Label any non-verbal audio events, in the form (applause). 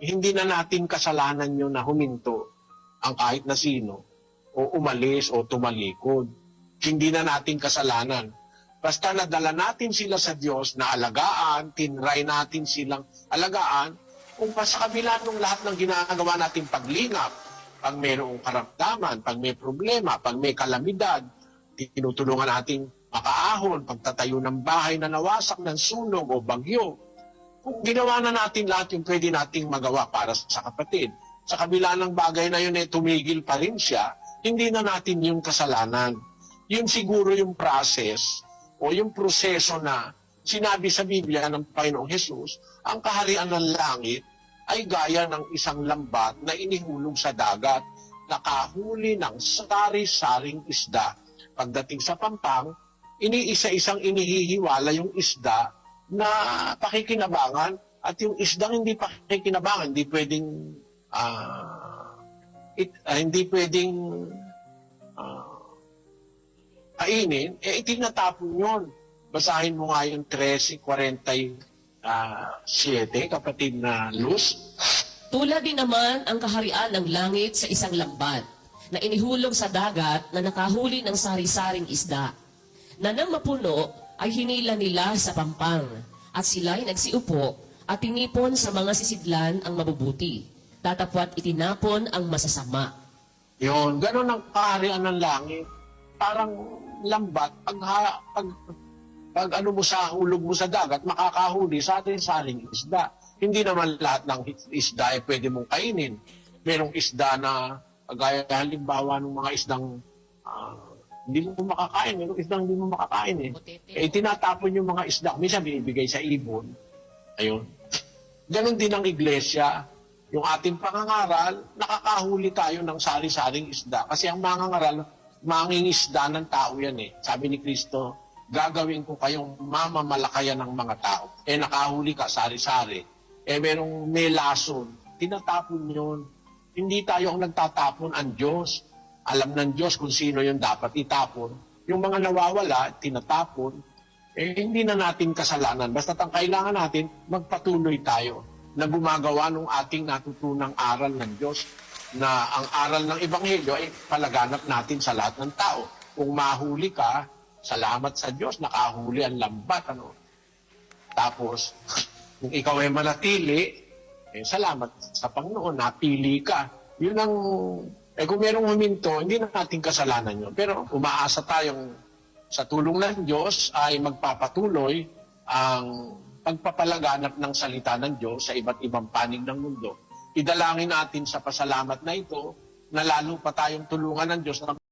hindi na natin kasalanan yun na huminto ang kahit na sino o umalis o tumalikod. Hindi na natin kasalanan. Basta nadala natin sila sa Diyos na alagaan, tinry natin silang alagaan, kung pa sa kabila ng lahat ng ginagawa nating paglingap, pag mayroong karamdaman, pag may problema, pag may kalamidad, tinutulungan nating makaahon, pagtatayo ng bahay na nawasak ng sunog o bagyo. Ginawa na natin lahat yung pwede nating magawa para sa kapatid, sa kabila ng bagay na yun eh, tumigil pa rin siya, hindi na natin yung kasalanan. Yun siguro yung process o yung proseso na sinabi sa Biblia ng Panginoong Jesus, ang kaharian ng langit ay gaya ng isang lambat na inihulog sa dagat, nakahuli ng sari-saring isda. Pagdating sa pampang, iniisa-isang inihihiwala yung isda na pakikinabangan at yung isdang hindi pakikinabangan, hindi pwedeng ah, it, ah, hindi pwedeng ah, kainin, eh itinatapon yun. Basahin mo nga yung 13.47, kapatid na Luz. Tulad din naman ang kaharian ng langit sa isang lambat na inihulog sa dagat na nakahuli ng sari-saring isda na nang mapuno ay hinila nila sa pampang at sila'y nagsiupo at tinipon sa mga sisidlan ang mabubuti. Tatapwat itinapon ang masasama. Yun, ganun ang kaharian ng langit. Parang lambat, pag, ha, pag, pag ano mo sa hulog mo sa dagat, makakahuli sa atin saring isda. Hindi naman lahat ng isda ay pwede mong kainin. Merong isda na, gaya halimbawa ng mga isdang ah, hindi mo makakain. Merong isdang hindi mo makakain eh. Eh, tinatapon yung mga isda. Minsan binibigay sa ibon. Ayun. Ganon din ang iglesia. Yung ating pangangaral, nakakahuli tayo ng sari-saring isda. Kasi ang mangangaral, mangingisda ng tao yan eh. Sabi ni Kristo, gagawin ko kayong mamamalakayan ng mga tao. Eh nakahuli ka, sari-sari. Eh merong may lason. Tinatapon yun. Hindi tayo ang nagtatapon, ang Diyos. Alam ng Diyos kung sino yung dapat itapon. Yung mga nawawala, tinatapon. Eh hindi na natin kasalanan. Basta ang kailangan natin, magpatuloy tayo na gumagawa ng ating natutunang aral ng Diyos na ang aral ng Ebanghelyo ay palaganap natin sa lahat ng tao. Kung mahuli ka, salamat sa Diyos, nakahuli ang lambat. Ano? Tapos, (laughs) kung ikaw ay manatili, eh, salamat sa Panginoon, napili ka. Yun ang, eh kung merong huminto, hindi na natin kasalanan yun. Pero umaasa tayong sa tulong ng Diyos ay magpapatuloy ang pagpapalaganap ng salita ng Diyos sa iba't ibang panig ng mundo. Idalangin natin sa pasalamat na ito na lalo pa tayong tulungan ng Diyos na